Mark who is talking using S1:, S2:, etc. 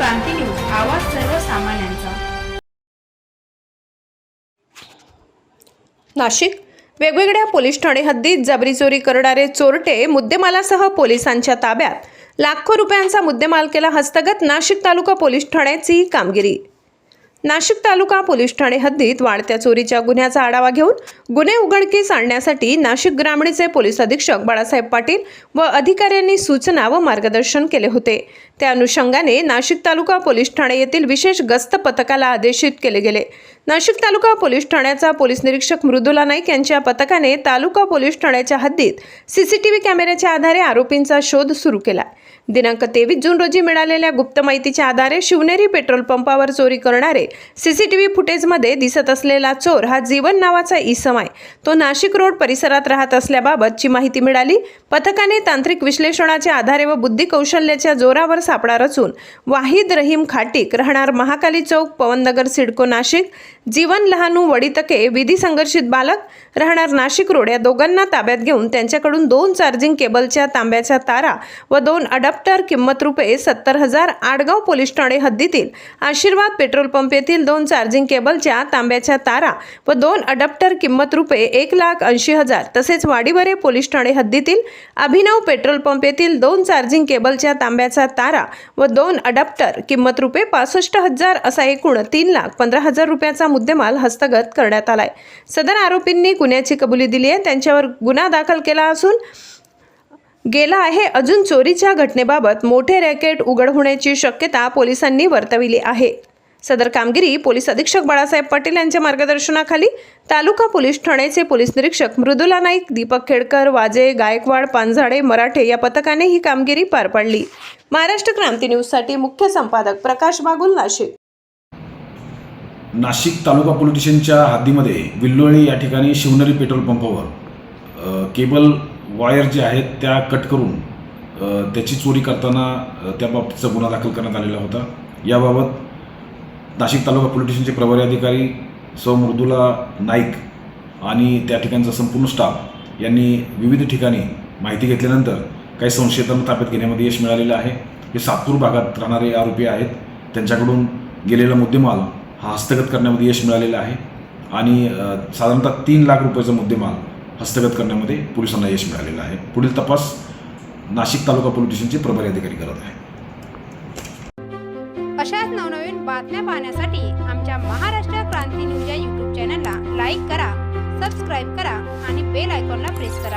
S1: क्रांती news आवाज सर्वसामान्यांचा.
S2: नाशिक. वेगवेगळ्या पोलीस ठाणे हद्दीत जबरी चोरी करणारे चोरटे मुद्देमालासह पोलिसांच्या ताब्यात. लाखो रुपयांचा मुद्देमाल केला हस्तगत नाशिक तालुका पोलीस ठाण्याची कामगिरी. नाशिक तालुका पोलीस ठाणे हद्दीत वाढत्या चोरीच्या गुन्ह्याचा आढावा घेऊन गुन्हे उघडकीस आणण्यासाठी नाशिक ग्रामीणचे पोलीस अधीक्षक बाळासाहेब पाटील व अधिकाऱ्यांनी सूचना व मार्गदर्शन केले होते. त्या अनुषंगाने नाशिक तालुका पोलीस ठाणे येथील विशेष गस्त पथकाला आदेशित केले गेले. नाशिक तालुका पोलीस ठाण्याचा पोलीस निरीक्षक मृदुला नाईक यांच्या पथकाने तालुका पोलीस ठाण्याच्या हद्दीत सीसीटीव्ही कॅमेऱ्याच्या आधारे आरोपींचा शोध सुरू केला. दिनांक तेवीस जून रोजी मिळालेल्या गुप्त माहितीच्या आधारे शिवनेरी पेट्रोल पंपावर चोरी करणारे सीसीटीव्ही फुटेजमध्ये दिसत असलेला चोर हा जीवन नावाचा इसम आहे. तो नाशिक रोड परिसरात राहत असल्याबाबतची माहिती मिळाली. पथकाने तांत्रिक विश्लेषणाच्या आधारे व बुद्धी कौशल्याच्या जोरावर सापडा रचून वाहिद रहीम खाटीक राहणार महाकाली चौक पवननगर सिडको नाशिक जीवन लहानू वडितके विधी संघर्षित बालक राहणार नाशिक रोड. या दोघांना ताब्यात घेऊन त्यांच्याकडून दोन चार्जिंग केबलच्या तांब्याच्या तारा व दोन अडॅप्टर किंमत रुपये सत्तर हजार आडगाव पोलीस ठाणे हद्दीतील आशीर्वाद पेट्रोल पंप येथील दोन चार्जिंग केबलच्या तांब्याच्या तारा व दोन अडॅप्टर किंमत रुपये एक लाख ऐंशी हजार तसेच वाडीवरे पोलीस ठाणे हद्दीतील अभिनव पेट्रोल पंप येथील दोन चार्जिंग केबलच्या तांब्याचा तारा व दोन अडॅप्टर किंमत रुपये पासष्ट हजार असा एकूण तीन लाख पंधरा हजार रुपयाचा मुद्देमाल हस्तगत करण्यात आलाय. सदर आरोपींनी गुन्ह्याची कबुली दिली आहे. त्यांच्यावर गुन्हा दाखल केला असून गेला आहे. अजून चोरीच्या घटनेबाबत मोठे रॅकेट उघड होण्याची शक्यता पोलिसांनी वर्तविली आहे. सदर कामगिरी पोलीस अधीक्षक बाळासाहेब पाटील यांच्या मार्गदर्शनाखाली तालुका पोलीस ठाण्याचे पोलीस निरीक्षक मृदुला नाईक दीपक खेडकर वाजे गायकवाड पानझाडे मराठे या पथकाने ही कामगिरी पार पाडली. महाराष्ट्र क्रांती न्यूजसाठी मुख्य संपादक प्रकाश बागुल नाशिक.
S3: नाशिक तालुका पोलीस हद्दीमध्ये विल्लोळी या ठिकाणी शिवनेरी पेट्रोल पंपावर केबल वायर जे आहेत त्या कट करून त्याची चोरी करताना अ, त्या गुन्हा दाखल करण्यात आलेला होता. याबाबत नाशिक तालुका पोलिटिशनचे प्रभारी अधिकारी सौ मृदुला नाईक आणि त्या ठिकाणचा संपूर्ण स्टाफ यांनी विविध ठिकाणी माहिती घेतल्यानंतर काही संशयितांना ताब्यात घेण्यामध्ये यश मिळालेलं आहे. हे सातपूर भागात राहणारे आरोपी आहेत. त्यांच्याकडून गेलेला मुद्देमाल हा हस्तगत करण्यामध्ये यश मिळालेलं आहे. आणि साधारणतः तीन लाख रुपयाचा मुद्देमाल हस्तगत करण्यामध्ये पोलिसांना यश मिळालेलं आहे. पुढील तपास नाशिक तालुका पोलीस स्टेशनचे प्रभारी अधिकारी करत आहे
S4: अशाच नवनवीन बातम्या पाहण्यासाठी आमच्या महाराष्ट्र क्रांती न्यूज या यूट्यूब चॅनलला लाईक करा सबस्क्राईब करा आणि बेल आयकॉनला प्रेस करा.